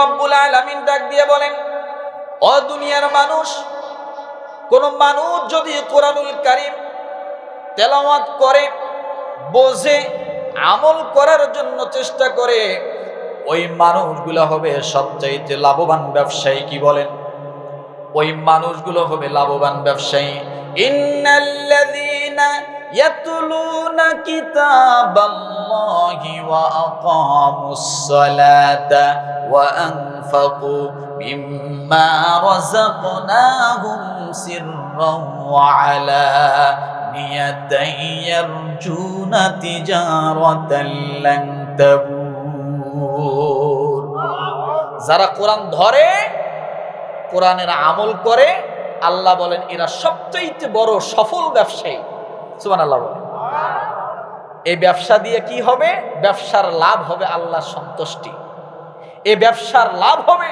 রব্বুল আলামিন ডাক দিয়ে বলেন ও দুনিয়ার মানুষ, কোন মানুষ যদি কোরআনুল কারিম তেলাওয়াত করে, বোঝে, আমল করার জন্য চেষ্টা করে, ওই মানুষগুলো হবে সবচাইতে লাভবান ব্যবসায়ী কি বলেন? ওই মানুষগুলো হবে লাভবান ব্যবসায়ী। ইন্নাল্লাযীনা ওয়া আকামুস সালাতা ওয়া আনফাকু মিম্মা রাযাকনাহুম সিররান ওয়া আলানিয়াতান ইয়ারজুনা তিজারাতান লান তাবুর। যারা কোরআন ধরে, কোরআনের আমল করে, আল্লাহ বলেন, এরা সবচেয়ে বড় সফল ব্যবসায়ী। আল্লাহ বলেন এই ব্যবসা দিয়ে কি হবে? ব্যবসার লাভ হবে আল্লাহর সন্তুষ্টি। এই ব্যবসার লাভ হবে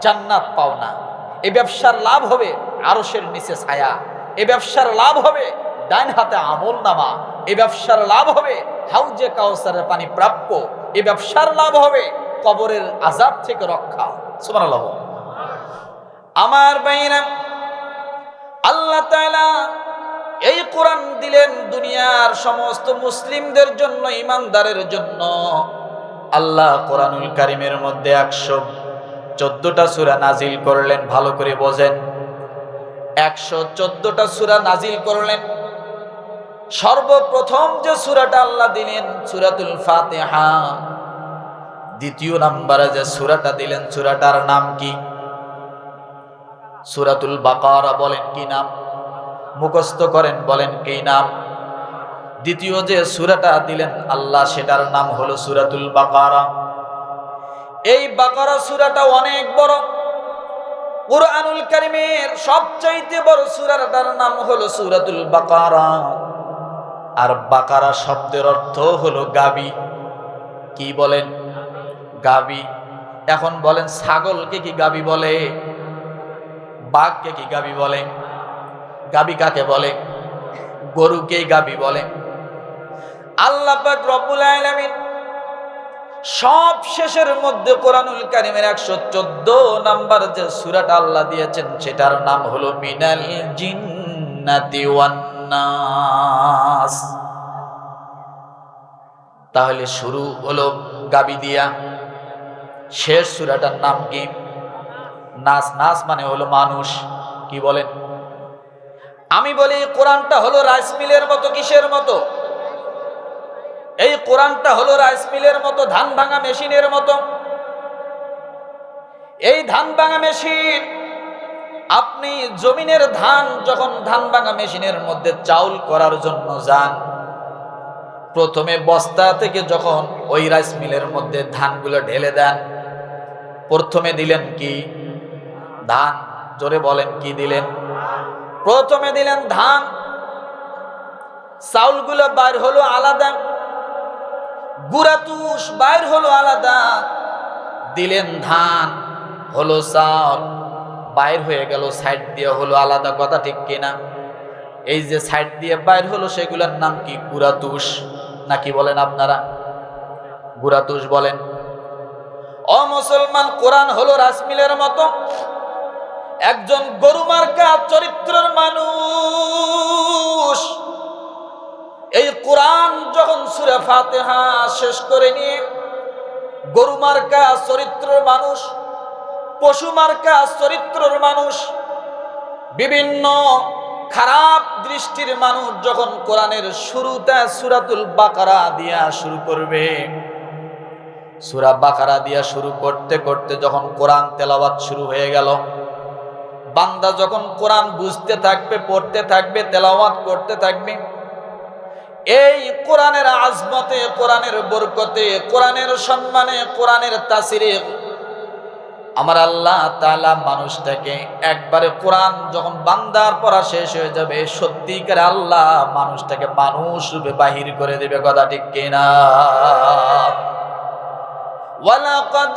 জান্নাত পাওনা। এই ব্যবসার লাভ হবে আরশের নিচে ছায়া। এ ব্যবসার লাভ হবে ডাইন হাতে আমল নামা। এই ব্যবসার লাভ হবে হাউজে কাউসারের পানি প্রাপ্য। এ ব্যবসার লাভ হবে কবরের আজাব থেকে রক্ষা। সুমান আল্লাহ আমার বাইরা আল্লাহ তাআলা এই কোরআন দিলেন দুনিয়ার সমস্ত মুসলিমদের জন্য, ইমানদারের জন্য। আল্লাহ কোরআনুল কারিমের মধ্যে একশো চোদ্দটা সুরা নাজিল করলেন, ভালো করে বোঝেন। একশো চোদ্দটা সুরা নাজিল করলেন। সর্বপ্রথম যে সুরাটা আল্লাহ দিলেন, সুরাতুল ফাতেহা। দ্বিতীয় নাম্বারে যে সুরাটা দিলেন, সুরাটার নাম কি? সুরাতুল বাকারা বলেন কি নাম? মুখস্থ করেন, বলেন, কি নাম? দ্বিতীয় যে সুরাটা দিলেন আল্লাহ, সেটার নাম হলো সুরাতুল বাকারা। এই বাকারা সুরাটা অনেক বড়। কুরআনুল কারিমের সবচাইতে বড় সুরাটার নাম হলো সুরাতুল বাকারা। আর বাকারা শব্দের অর্থ হলো গাবি। কি বলেন? গাবি। এখন বলেন, ছাগলকে কি গাবি বলে? বাঘকে কি গাবি বলে? গাবি কাকে বলে? গরুকে গাবি বলে। আল্লাহ রব্বুল আলামিন সব শেষের মধ্যে কোরআনুল কারিমের একশো চোদ্দ নাম্বার যে সুরাটা আল্লাহ দিয়েছেন, সেটার নাম হলো মিনাল জিন্নাতি ওয়ান নাস। তাহলে শুরু হলো গাবি দিয়া। শেষ সুরাটার নাম কি? নাচ নাচ মানে হলো মানুষ। কি বলেন? আমি বলি, কোরআনটা হলো রাইস মিলের মতো, কিসের মতো? এই কোরআনটা হলো রাইস মিলের মতো, ধান ভাঙা মেশিনের মতো। এই ধান ভাঙা মেশিন, আপনি জমিনের ধান যখন ধান ভাঙা মেশিনের মধ্যে চাউল করার জন্য যান, প্রথমে বস্তা থেকে যখন ওই রাইস মিলের মধ্যে ধানগুলো ঢেলে দেন, প্রথমে দিলেন কি? ধান। জোরে বলেন, কি দিলেন? প্রথমে দিলেন ধান। চাউলগুলো বাইর হলো আলাদা। গুড়াতুষ বাইর হলো আলাদা। দিলেন ধান, হলো চাউল। বাইর হয়ে গেল, সাইড দিয়ে হলো আলাদা কথা, ঠিক কিনা? এই যে সাইড দিয়ে বাইর হলো, সেগুলোর নাম কি? গুড়াতুষ। নাকি বলেন আপনারা? গুড়াতুষ বলেন। অমুসলমান মুসলমান কোরআন হলো রাসমিলের মতো। একজন গরু মার্কা চরিত্রের মানুষ। এই কোরআন যখন সুরে ফাতেহা শেষ করে নিয়ে গরু মার্কা চরিত্রের মানুষ, পশু মার্কা চরিত্রের মানুষ, বিভিন্ন খারাপ দৃষ্টির মানুষ যখন কোরআনের শুরুতে সুরাতুল বাকারা দিয়া শুরু করবে, সুরা বাকারা দিয়া শুরু করতে করতে যখন কোরআন তেলাওয়াত শুরু হয়ে গেল বান্দা যখন কোরআন বুঝতে থাকবে, পড়তে থাকবে, তেলাওয়াত করতে থাকবে, এই কোরআনের আজমতে, কোরআনের বরকতে, কোরআনের সম্মানে, কোরআনের তাসিরে আমার আল্লাহ তালা মানুষটাকে একবারে কোরআন যখন বান্দার পড়া শেষ হয়ে যাবে, সত্যিকার আল্লাহ মানুষটাকে মানুষ রূপে বাহির করে দেবে, কথা ঠিক কিনা? ওয়ালাকাদ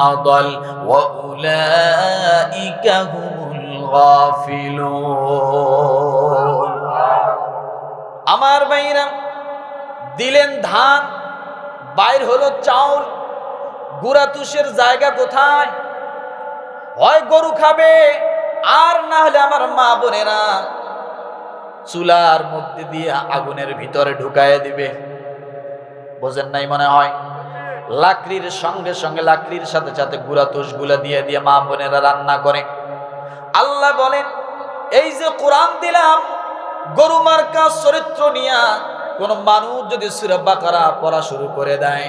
أضل وأولئك هم الغافلون আমার ভাইরা দিলেন ধান বাইর হলো চাউল গুড়া তুষের জায়গা কোথায় হয় গরু খাবে আর না হলে আমার মা বোনেরা চুলার মধ্যে দিয়ে আগুনের ভিতরে ঢুকায় দিবে বোঝেন নাই মনে হয় লাকড়ির সঙ্গে সঙ্গে লাকড়ির সাথে সাথে গুড়া তুষগুলা দিয়ে দিয়ে মা বোনেরা রান্না করে। আল্লাহ বলেন, এই যে কোরআন দিলাম, গরু মার্কা, চরিত্র নিয়া কোন মানুষ যদি সুরা বাকারা পড়া শুরু করে দেয়,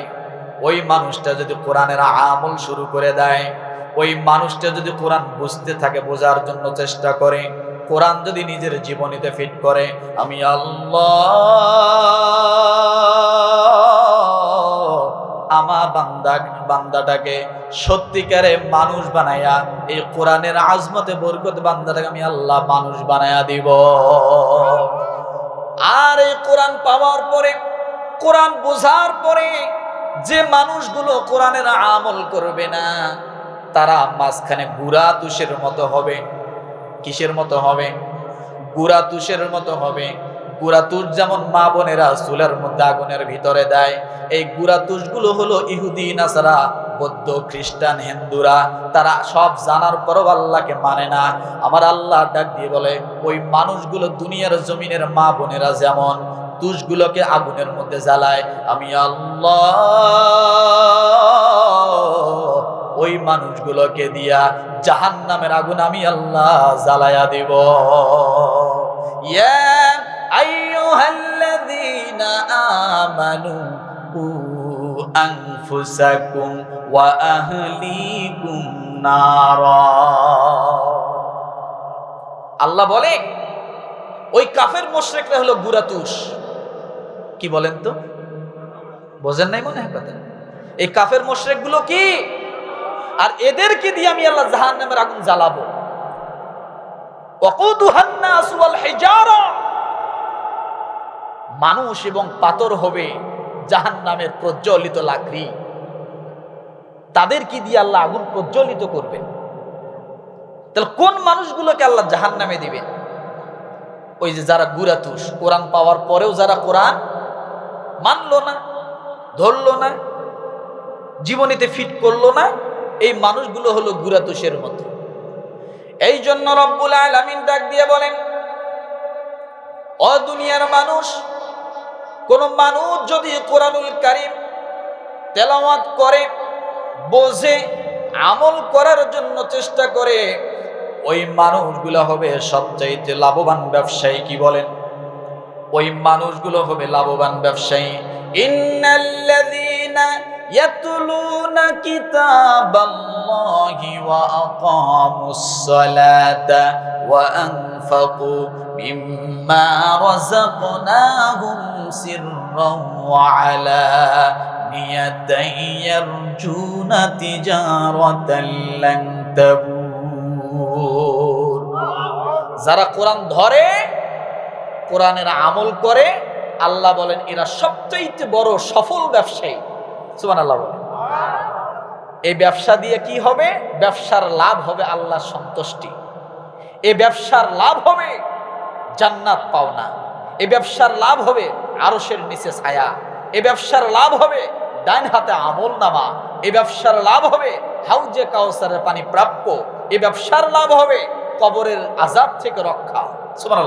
ওই মানুষটা যদি কোরআনের আমল শুরু করে দেয়, ওই মানুষটা যদি কোরআন বুঝতে থাকে, বোঝার জন্য চেষ্টা করে, কোরআন যদি নিজের জীবনীতে ফিট করে, আমি আল্লাহ আমার বান্দা, বান্দাটাকে সত্যিকারে মানুষ বানাইয়া এই কোরআনের আজমতে বরকত বান্দাটাকে আমি আল্লাহ মানুষ বানাইয়া দিব। আর এই কোরআন পাওয়ার পরে, কোরআন বোঝার পরে যে মানুষগুলো কোরআনের আমল করবে না, তারা মাঝখানে গুড়া তুষের মতো হবে। কিসের মতো হবে? গুড়া তুষের মতো হবে। গুড়া তুষ যেমন মা বোনেরা চুলের মধ্যে আগুনের ভিতরে দেয়, এই গুড়া তুষগুলো হলো ইহুদি, নাসারা, বৌদ্ধ, খ্রিস্টান, হিন্দুরা, তারা সব জানার পরও আল্লাহকে মানে না। আমার আল্লাহ ডাক দিয়ে বলে, ওই মানুষগুলো দুনিয়ার জমিনের মা বোনেরা যেমন, তুষগুলোকে আগুনের মধ্যে জ্বালায়, আমি আল্লাহ ওই মানুষগুলোকে দিয়া জাহান নামের আগুন আমি আল্লাহ জ্বালায়া দিব। ইয়া আমানু কু আনফুসাকুম ওয়া আহলিকুম আল্লাহ বলে, ওই কাফের মোশরেকরা হলো গুরাতুস কি বলেন তো? বোঝেন নাই মনে হয় কথা এই কাফের মোশরেকগুলো কি? আর এদেরকে দিয়ে আমি আল্লাহ জাহান নামের আগুন জ্বালাবো। ওয়াকুদুহান নাস ওয়াল হিজারা। মানুষ এবং পাথর হবে জাহান নামের প্রজ্বলিত লাকড়ি। তাদের কি দিয়ে আল্লাহ আগুন প্রজ্বলিত করবেন? তাহলে কোন মানুষগুলোকে আল্লাহ জাহান নামে দিবেন? ওই যে যারা গুরাতুস, কোরআন পাওয়ার পরেও যারা কোরআন মানলো না, ধরলো না, জীবনীতে ফিট করল না, এই মানুষগুলো হলো গুরাতুসের মতো। এই জন্য রব্বুল আলামিন ডাক দিয়ে বলেন অদুনিয়ার মানুষ কোন মানুষ যদি কোরআনুল কারিম তেলাওয়াত করে, বোঝে, আমল করার জন্য চেষ্টা করে, ওই মানুষগুলো হবে সবচাইতে লাভবান ব্যবসায়ী কি বলেন? ওই মানুষগুলো হবে লাভবান ব্যবসায়ী। ইন্নাল্লাযীনা ওয়া আকামুস সালাতা ওয়া আনফাকু মিম্মা রাযাকনাহুম সিররান ওয়া আলানিয়াতান ইয়ারজুনা তিজারাতান লান তাবুর। যারা কোরআন ধরে, কোরআনের আমল করে, আল্লাহ বলেন, এরা সবচেয়ে বড় সফল ব্যবসায়ী। এই ব্যবসা দিয়ে কি হবে? ব্যবসার লাভ হবে আল্লাহ সন্তুষ্টি। এই ব্যবসার লাভ হবে জান্নাত পাওনা। এই ব্যবসার লাভ হবে আরসের নিচে ছায়া। এই ব্যবসার লাভ হবে ডাইন হাতে আমল নামা। এই ব্যবসার লাভ হবে হাউজে কাউসারের পানি প্রাপ্য। এই ব্যবসার লাভ হবে কবরের আজাব থেকে রক্ষা। সুমান